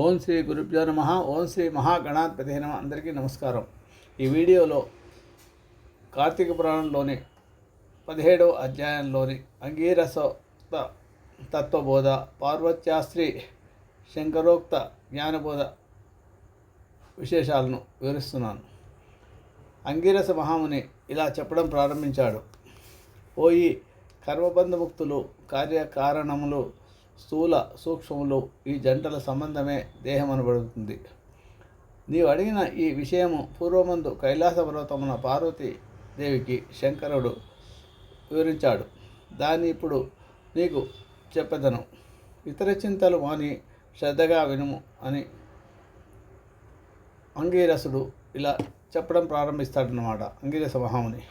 ఓం శ్రీ గురుభ్యో నమ. ఓం శ్రీ మహాగణాధిపతి నమ. అందరికీ నమస్కారం. ఈ వీడియోలో కార్తీక పురాణంలోని పదిహేడవ అధ్యాయంలోని అంగీరస తత్వబోధ పార్వత్యాస్త్రి శంకరోక్త జ్ఞానబోధ విశేషాలను వివరిస్తున్నాను. అంగీరస మహాముని ఇలా చెప్పడం ప్రారంభించాడు. పోయి కర్మబంధముక్తులు కార్యకారణములు స్థూల సూక్ష్మములు ఈ జంటల సంబంధమే దేహం అనబడుతుంది నీవు అడిగిన ఈ విషయము పూర్వమందు కైలాస పర్వతమున పార్వతీదేవికి శంకరుడు వివరించాడు. దాన్ని ఇప్పుడు నీకు చెప్పదను. ఇతర చింతలు మాని శ్రద్ధగా వినుము అని అంగీరసుడు ఇలా చెప్పడం ప్రారంభిస్తాడనమాట అంగీరస మహాముని.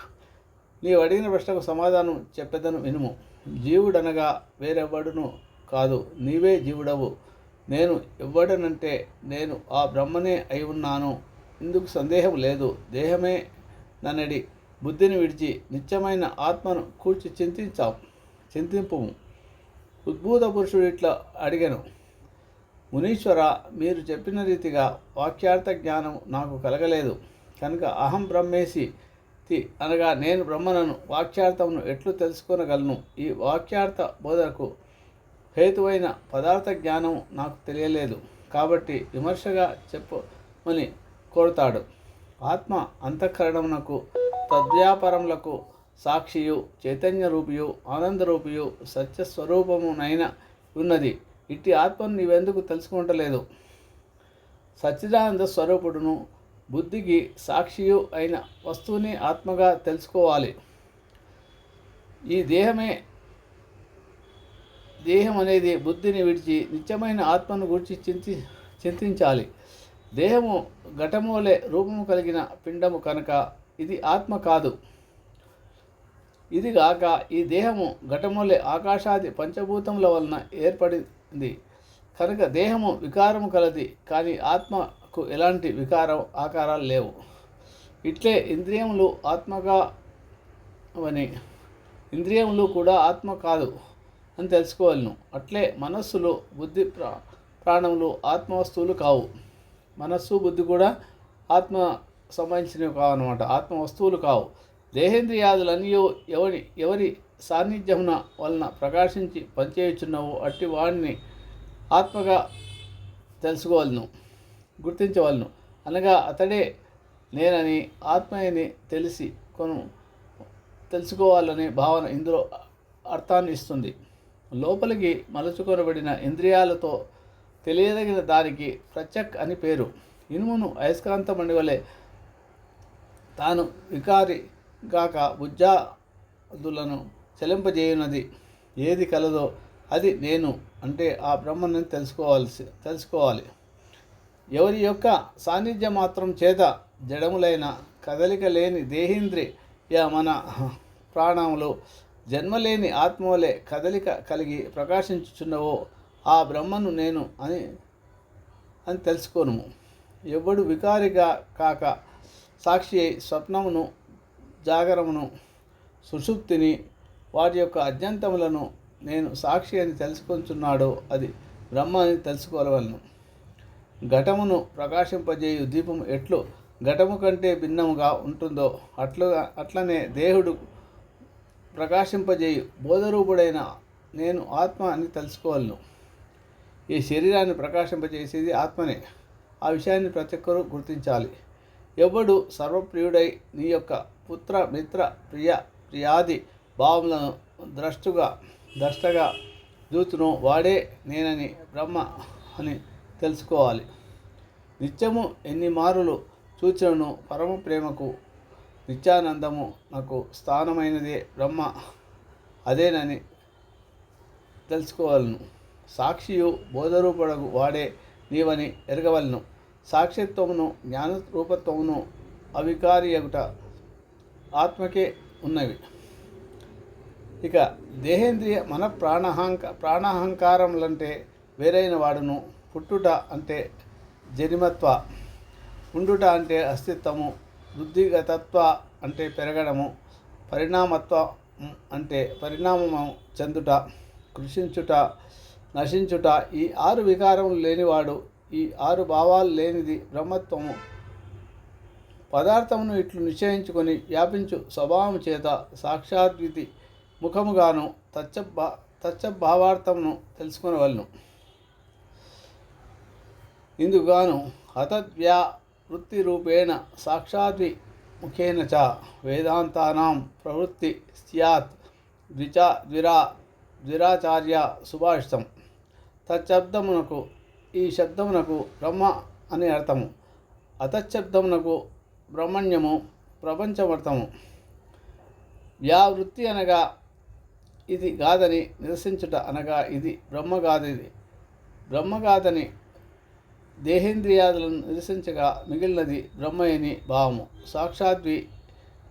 నీవు అడిగిన ప్రశ్నకు సమాధానం చెప్పేదను వినుము. జీవుడనగా వేరెవ్వడును కాదు నీవే జీవుడవు. నేను ఎవ్వడనంటే నేను ఆ బ్రహ్మనే అయి ఉన్నాను. ఇందుకు సందేహం లేదు. దేహమే నన్నడి. బుద్ధిని విడిచి నిత్యమైన ఆత్మను కూర్చి చింతించాం. చింతింపు ఉద్భూత పురుషుడు ఇట్లా అడిగాను. మునీశ్వర మీరు చెప్పిన రీతిగా వాక్యార్థ జ్ఞానం నాకు కలగలేదు. కనుక అహం బ్రహ్మేసి తి అనగా నేను బ్రహ్మనను వాక్యార్థమును ఎట్లు తెలుసుకొనగలను? ఈ వాక్యార్థ బోధనకు హేతువైన పదార్థ జ్ఞానం నాకు తెలియలేదు. కాబట్టి విమర్శగా చెప్పమని కోరుతాడు. ఆత్మ అంతఃకరణమునకు తద్వ్యాపారములకు సాక్షియు చైతన్య రూపియు ఆనందరూపియు సత్యస్వరూపమునైన ఉన్నది. ఇట్టి ఆత్మను నీవెందుకు తెలుసుకుంటలేదు? సచ్చిదానంద స్వరూపుడును బుద్ధికి సాక్షియు అయిన వస్తువుని ఆత్మగా తెలుసుకోవాలి. ఈ దేహమే దేహం అనేది బుద్ధిని విడిచి నిత్యమైన ఆత్మను గురించి చింతి చింతించాలి. దేహము ఘటమోలే రూపము కలిగిన పిండము కనుక ఇది ఆత్మ కాదు. ఇదిగాక ఈ దేహము ఘటములే ఆకాశాది పంచభూతముల వలన ఏర్పడింది. కనుక దేహము వికారము కలది కానీ ఆత్మకు ఎలాంటి వికారం ఆకారాలు లేవు. ఇట్లే ఇంద్రియములు ఆత్మగా అని ఇంద్రియములు కూడా ఆత్మ కాదు. అని తెలుసుకోవాలను. అట్లే మనస్సులు బుద్ధి ప్రా ప్రాణములు ఆత్మవస్తువులు కావు. మనస్సు బుద్ధి కూడా ఆత్మ సంబంధించినవి కావన్నమాట. అనమాట ఆత్మ వస్తువులు కావు. దేహేంద్రియాదులన్నీ ఎవరి ఎవరి సాన్నిధ్యమున వలన ప్రకాశించి పనిచేయుచున్నావో అట్టి వాడిని ఆత్మగా తెలుసుకోవాలను గుర్తించవలను. అనగా అతడే నేనని ఆత్మయని తెలిసి కొను తెలుసుకోవాలనే భావన ఇందులో అర్థాన్ని ఇస్తుంది. లోపలికి మలుచుకొనబడిన ఇంద్రియాలతో తెలియదగిన దానికి ప్రత్యక్ అని పేరు. ఇనుమును అయస్కాంతమణి వలె తాను వికారి గాక బుజ్జాదులను చెలింపజేయునది. ఏది కలదో అది నేను అంటే ఆ బ్రహ్మను తెలుసుకోవాల్సి తెలుసుకోవాలి. ఎవరి యొక్క సాన్నిధ్యం మాత్రం చేత జడములైన కదలిక లేని దేహేంద్రియ మన ప్రాణములు జన్మలేని ఆత్మవలే కదలిక కలిగి ప్రకాశించుచున్నవో ఆ బ్రహ్మను నేను అని అని తెలుసుకోను. ఎవడు వికారిగా కాక సాక్షి అయి స్వప్నమును జాగరమును సుషుప్తిని వాటి యొక్క అజ్ఞంతములను నేను సాక్షి అని తెలుసుకొంచున్నాడో అది బ్రహ్మ అని తెలుసుకోవలను ఘటమును ప్రకాశింపజేయు దీపం ఎట్లు? ఘటము కంటే భిన్నముగా ఉంటుందో అట్లుగా అట్లనే దేహుడు ప్రకాశింపజేయు. బోధరూపుడైన నేను ఆత్మ అని తెలుసుకోవాలను. ఈ శరీరాన్ని ప్రకాశింపజేసేది ఆత్మనే. ఆ విషయాన్ని ప్రతి ఒక్కరూ గుర్తించాలి. ఎవడు సర్వప్రియుడై నీ యొక్క పుత్ర మిత్ర ప్రియ ప్రియాది భావములను ద్రష్టుగా ద్రష్టగా దూతును వాడే నేనని బ్రహ్మ అని తెలుసుకోవాలి. నిత్యము ఎన్ని మారులు సూచనను పరమ ప్రేమకు నిత్యానందము నాకు స్థానమైనదే బ్రహ్మ. అదేనని తెలుసుకోవాలను. సాక్షియు బోధరూపడకు వాడే నీవని ఎరగవలను. సాక్షిత్వమును జ్ఞానరూపత్వమును అవికారియగుట ఆత్మకే ఉన్నవి. ఇక దేహేంద్రియ మన ప్రాణహంక ప్రాణహంకారములంటే వేరైన వాడును. పుట్టుట అంటే జనిమత్వ ఉండుట అంటే అస్తిత్వము. బుద్ధిగతత్వ అంటే పెరగడము పరిణామత్వం అంటే పరిణామము చెందుట కృషించుట నశించుట ఈ ఆరు వికారములు లేనివాడు ఈ ఆరు భావాలు లేనిది బ్రహ్మత్వము. పదార్థమును ఇట్లు నిశ్చయించుకొని వ్యాపించు స్వభావం చేత సాక్షాద్వితి ముఖముగాను తచ్చభా తచ్చభావార్థమును తెలుసుకునవలను. ఇందుగాను హతద్వ్యా వృత్తి రూపేణ సాక్షాద్వి ముఖేన చ వేదాంతానాం ప్రవృత్తి స్యాత్ ద్విచా ద్విరా ద్విరాచార్య సుభాషితం. తచ్చబ్దమునకు ఈ శబ్దమునకు బ్రహ్మ అని అర్థము. అతశబ్దమునకు బ్రహ్మణ్యము ప్రపంచమర్థము. వ్యావృత్తి అనగా ఇది కాదని నిరసించుట అనగా ఇది బ్రహ్మగాథది బ్రహ్మగాథని దేహేంద్రియాదులను నిరసించగా మిగిలినది బ్రహ్మయని భావము. సాక్షాద్వి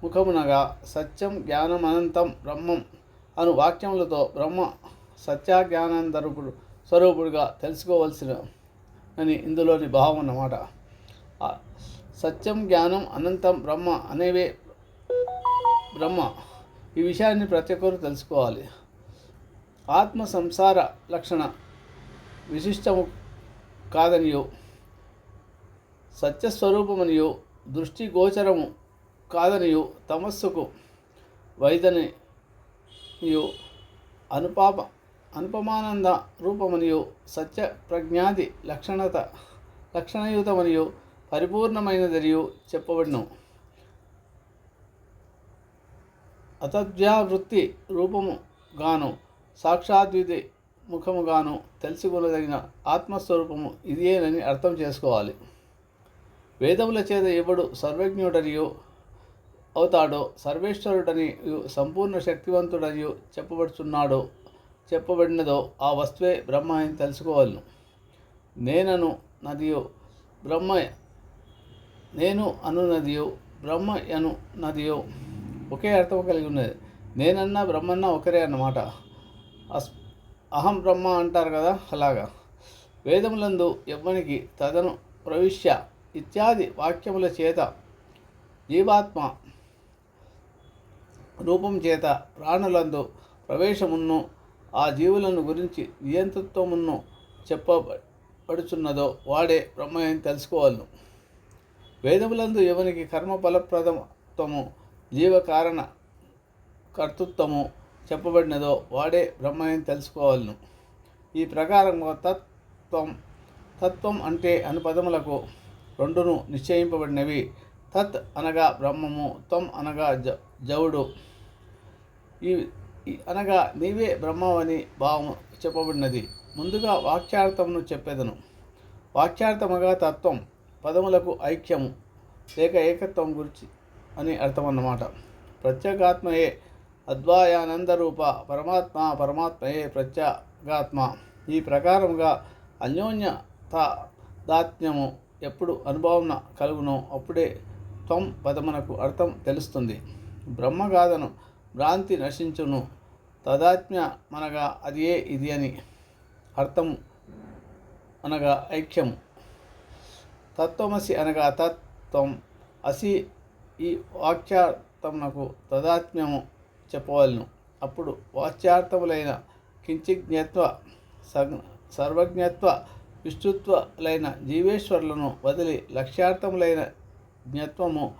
ముఖమునగా సత్యం జ్ఞానం అనంతం బ్రహ్మం అను వాక్యములతో బ్రహ్మ సత్యాజ్ఞానందరూపుడు స్వరూపుడుగా తెలుసుకోవలసిన అని ఇందులోని భావం అన్నమాట. సత్యం జ్ఞానం అనంతం బ్రహ్మ అనేవే బ్రహ్మ. ఈ విషయాన్ని ప్రతి ఒక్కరు తెలుసుకోవాలి. ఆత్మ సంసార లక్షణ విశిష్టము కాదనియో. సత్యస్వరూపమనియో. దృష్టిగోచరము కాదనియో. తమస్సుకు వైదనియో. అనుపాప అనుపమానంద రూపమనియో. సత్య ప్రజ్ఞాది లక్షణత లక్షణయుతమనియో. పరిపూర్ణమైనదనియో చెప్పబడిను అతద్వ్యావృత్తి రూపము గాను సాక్షాద్వితి ముఖముగాను తెలుసుకొనదగిన ఆత్మస్వరూపము ఇదేనని అర్థం చేసుకోవాలి. వేదముల చేత ఎవడు సర్వజ్ఞుడనియో అవుతాడో సర్వేశ్వరుడని సంపూర్ణ శక్తివంతుడనియో చెప్పబడుచున్నాడో చెప్పబడినదో ఆ వస్తువే బ్రహ్మ అని తెలుసుకోవాలను. నేనను నదియు బ్రహ్మ నేను అనునదియో బ్రహ్మ అను నదియో ఒకే అర్థం కలిగి ఉన్నది. నేనన్నా బ్రహ్మన్నా ఒకరే అన్నమాట. అస్ అహం బ్రహ్మ అంటారు కదా అలాగా. వేదములందు ఎవ్వనికి తదను ప్రవిశ్య ఇత్యాది వాక్యముల చేత జీవాత్మ రూపం చేత ప్రాణులందు ప్రవేశమును ఆ జీవులను గురించి నియంతృత్వమును చెప్పబడుచున్నదో వాడే బ్రహ్మ అని తెలుసుకోవాలను. వేదములందు ఎవనికి కర్మ ఫలప్రదత్వము జీవకారణ కర్తృత్వము చెప్పబడినదో వాడే బ్రహ్మ అని తెలుసుకోవాలను. ఈ ప్రకారంగా తత్వం తత్వం అంటే అను పదములకు రెండును నిశ్చయింపబడినవి. తత్ అనగా బ్రహ్మము త్వం అనగా జ జవుడు. ఈ అనగా నీవే బ్రహ్మవని భావము చెప్పబడినది. ముందుగా వాక్యార్థమును చెప్పేదను. వాక్యార్థముగా తత్వం పదములకు ఐక్యము లేక ఏకత్వం గురించి అని అర్థం అన్నమాట ప్రత్యేగాత్మయే అద్వాయానందరూప పరమాత్మ పరమాత్మయే ప్రత్యేగాత్మ. ఈ ప్రకారముగా అన్యోన్యత దాత్మ్యము ఎప్పుడు అనుభవం కలుగునో అప్పుడే త్వం పదమునకు అర్థం తెలుస్తుంది. బ్రహ్మగాథను భ్రాంతి నశించును. తదాత్మ్య అనగా అది ఏ ఇది అని అర్థం అనగా ఐక్యము. తత్వమసి అనగా తత్వం. అసి ఈ వాక్యార్థమునకు తదాత్మ్యము చెప్పవలను. అప్పుడు వాచ్యార్థములైన కించిజ్ఞత్వ సర్వజ్ఞత్వ విస్తృత్వలైన జీవేశ్వరులను వదిలి లక్ష్యార్థములైన జ్ఞత్వము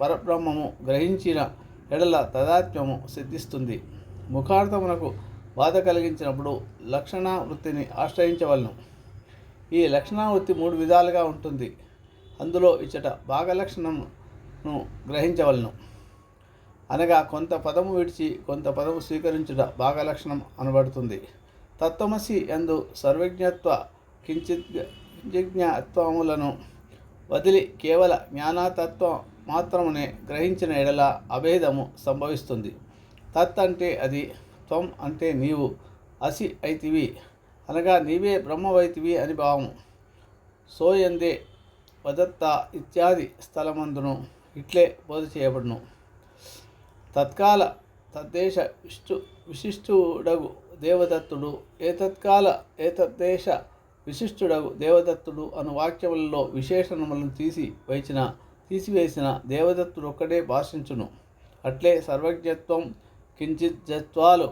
పరబ్రహ్మము గ్రహించిన ఎడల తదాత్మ్యము సిద్ధిస్తుంది. ముఖార్థమునకు బాధ కలిగించినప్పుడు లక్షణ వృత్తిని ఆశ్రయించవలను. ఈ లక్షణావృత్తి మూడు విధాలుగా ఉంటుంది. అందులో ఇచ్చట భాగలక్షణంను గ్రహించవలను. అనగా కొంత పదము విడిచి కొంత పదము స్వీకరించుట భాగలక్షణం అనబడుతుంది. తత్వమసి ఎందు సర్వజ్ఞత్వ కించిత్ కించిజ్ఞత్వములను వదిలి కేవల జ్ఞానతత్వం మాత్రమునే గ్రహించిన ఎడల అభేదము సంభవిస్తుంది. తత్ అంటే అది త్వం అంటే నీవు అసి అయితివి అనగా నీవే బ్రహ్మవైతివి అని భావము. సోయందే వదత్త ఇత్యాది స్థలమందును ఇట్లే బోధ చేయబడును. తత్కాల తద్దేశ విష్టు విశిష్టుడగు దేవదత్తుడు. ఏతత్కాల ఏతద్దేశ విశిష్టుడగు దేవదత్తుడు అను వాక్యములలో విశేషణములను తీసి వేసిన తీసివేసిన దేవదత్తుడు ఒక్కడే భాషించును. అట్లే సర్వజ్ఞత్వం కించిజ్జత్వాలు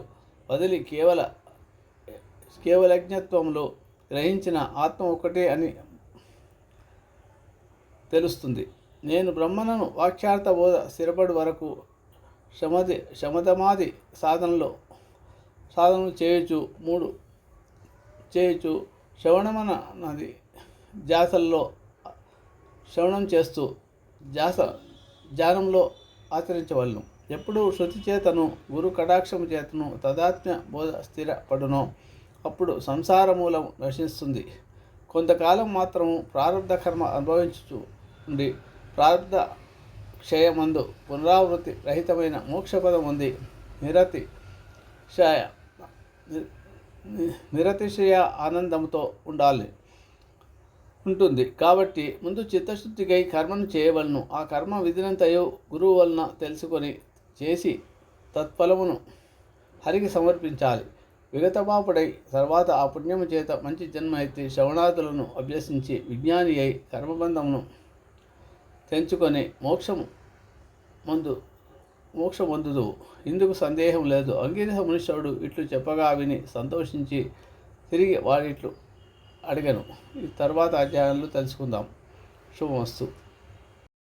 వదిలి కేవల కేవలజ్ఞత్వంలో గ్రహించిన ఆత్మ ఒకటే అని తెలుస్తుంది. నేను బ్రహ్మణను వాక్యార్థ బోధ స్థిరపడి వరకు శమది శమతమాది సాధనలో సాధనలు చేయొచ్చు మూడు చేయొచ్చు శ్రవణమన నది జాసల్లో శ్రవణం చేస్తూ జాస ధ్యానంలో ఆచరించవలను. ఎప్పుడు శృతి చేతను గురు కటాక్షము చేతను తదాత్మ్య బోధ స్థిరపడునో. అప్పుడు సంసార మూలం నశిస్తుంది. కొంతకాలం మాత్రము ప్రారంధ కర్మ అనుభవించు ఉండి ప్రారంధ క్షయమందు పునరావృత్తి రహితమైన మోక్షపదం ఉంది. నిరతి క్షయ నిరతిశయ ఆనందంతో ఉండాలి ఉంటుంది. కాబట్టి ముందు చిత్తశుద్ధికై కర్మను చేయవలను. ఆ కర్మ విధినంతయో గురువు వలన తెలుసుకొని చేసి తత్ఫలమును హరికి సమర్పించాలి. విగతపాపుడై తర్వాత ఆ పుణ్యము చేత మంచి జన్మ ఎత్తి శ్రవణాదులను అభ్యసించి విజ్ఞాని అయి కర్మబంధమును తెంచుకొని మోక్షము మందు మోక్షమందుదు ఇందుకు సందేహం లేదు. అంగీరస మనుష్యుడు ఇట్లు చెప్పగా విని సంతోషించి తిరిగి వాడిట్లు అడిగను. ఈ తర్వాత అధ్యాయంలో తెలుసుకుందాం. శుభమస్తు.